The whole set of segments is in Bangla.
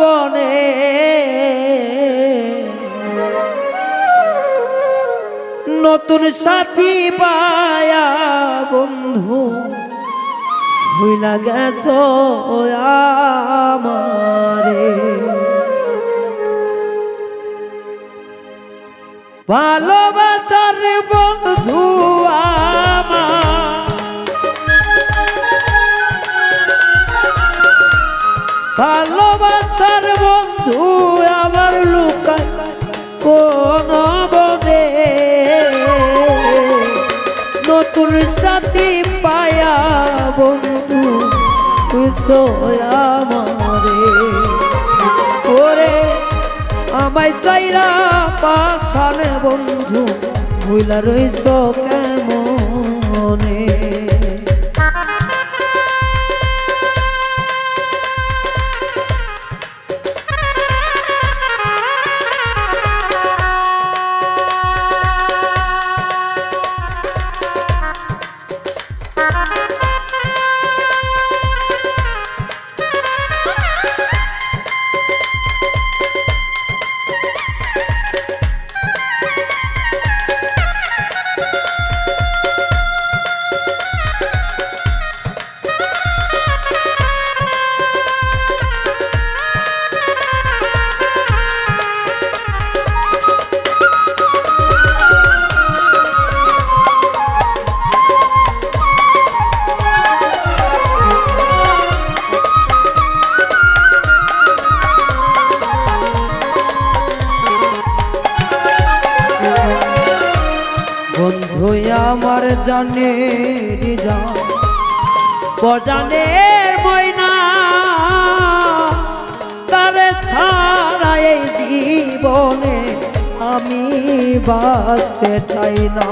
বনে। নতুন সাথী পায়া বন্ধু ভুইলা গেছ আমারে। ভালোবাসার বন্ধু ভালোবাসার বন্ধু আমার লুকায় কোন বনে নতুন সাথী পায়া বন্ধু আমারে। ওরে, আমায় চাইরা পাশানে বন্ধু, ভুইলা রইছ কেমনে? আমার জানে যা পজানের ময়না তারে ছাড়া এই জীবনে আমি বাঁচতে চাই না।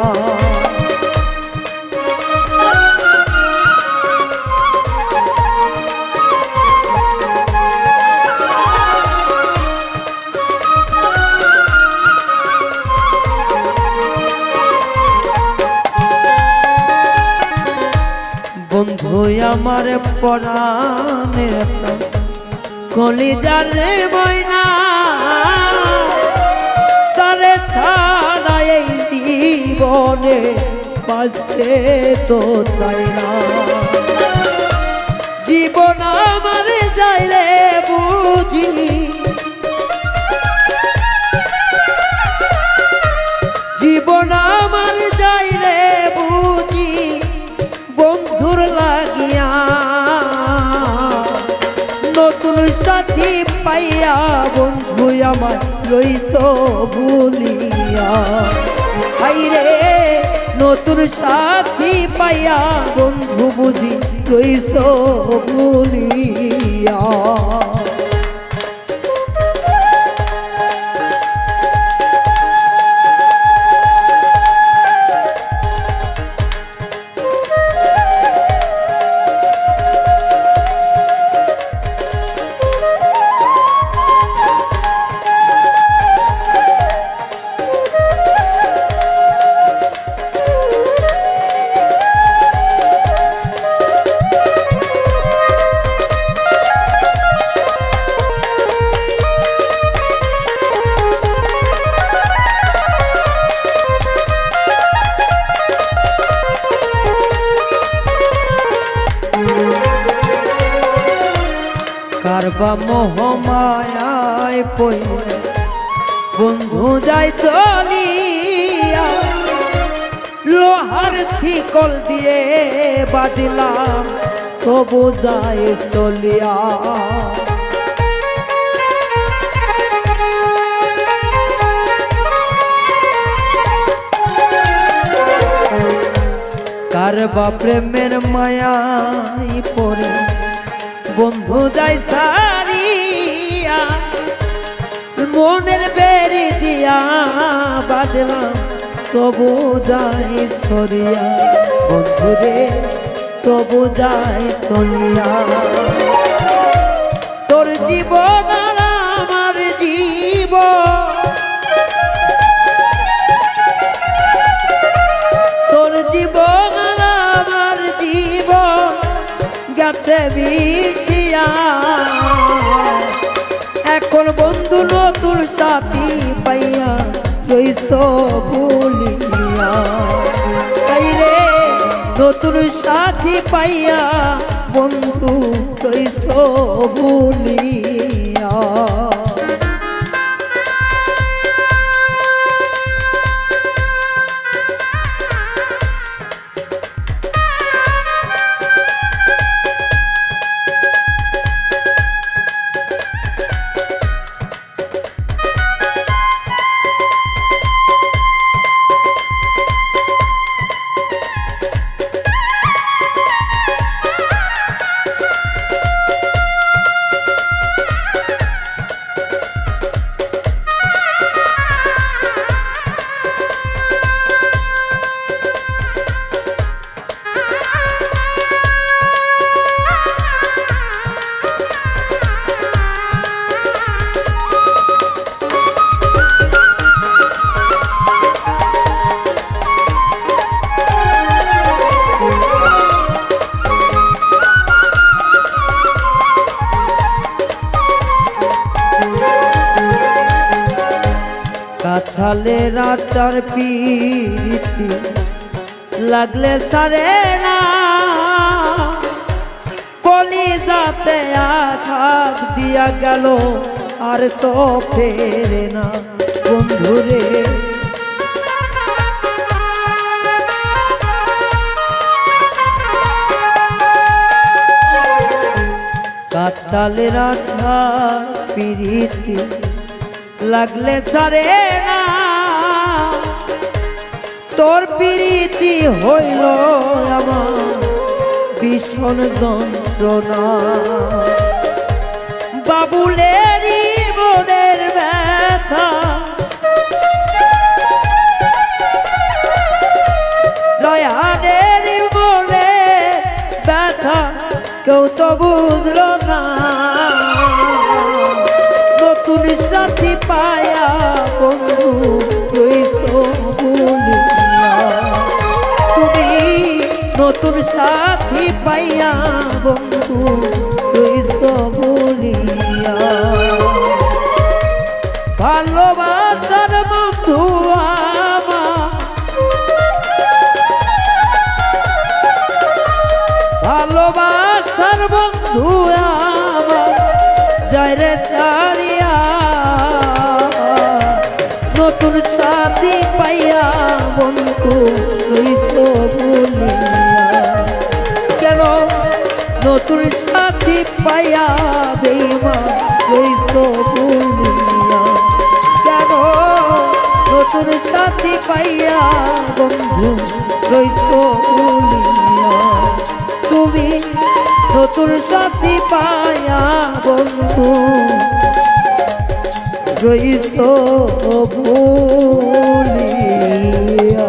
আমার পরাণের কলিজার ময়না। তারে ছাড়া এই জীবনে বাঁচতে তো চাই না। জীবন আমার যাই রে বুঝি। জীবন আমার সাথী পাইয়া বন্ধু আমার রইস ভুলিয়া। রে নতুন সাথী পাইয়া বন্ধু বুঝি রইস ভুলিয়া। কারবা মোহমায় পইলে বন্ধু যাই চলিয়া লোহার শিকল দিয়ে বাজিলাম তবু যাই চলিয়া। কারবা প্রেমের মায়াই পড়ে বন্ধু যাই সারিয়া মনের বেরি দিয়া বাজলাম তবু যাই সরিয়া। বন্ধুরে তবু যাই সরিয়া। সাথী পাইয়া রইস বলিয়া তাই রে নতুন সাথী পাইয়া বন্ধু রইস বলিয়া কাছালে রাতার পিরিতি। লাগলে সারে না কলি যাতে আঘাত দিয়া গেল, আর তো ফেরে না বন্ধুরে কাতালে রাছা পিরিতি। লাগলে সারে তোর প্রীতি হইল আমার ভীষণ যন্ত্রণা। বাবুলেরই মনের ব্যথা। রয়ানের মনে ব্যথা। কেউ তো বুঝল নতুন সাথী পাইয়া বন্ধু রইস বলিয়া। ভালোবাসার বন্ধু ভালোবাসার বন্ধু আমার রে চারিয়া নতুন সাথী পাইয়া বন্ধু রইস বলিয়া। নতুন সাথী পাইয়া বেমা রইস বলিয়া কেন? নতুন সাথী পাইয়া বন্ধু রইস বলিয়া তুমি নতুন সাথী পায়া বন্ধু রইস বলিয়া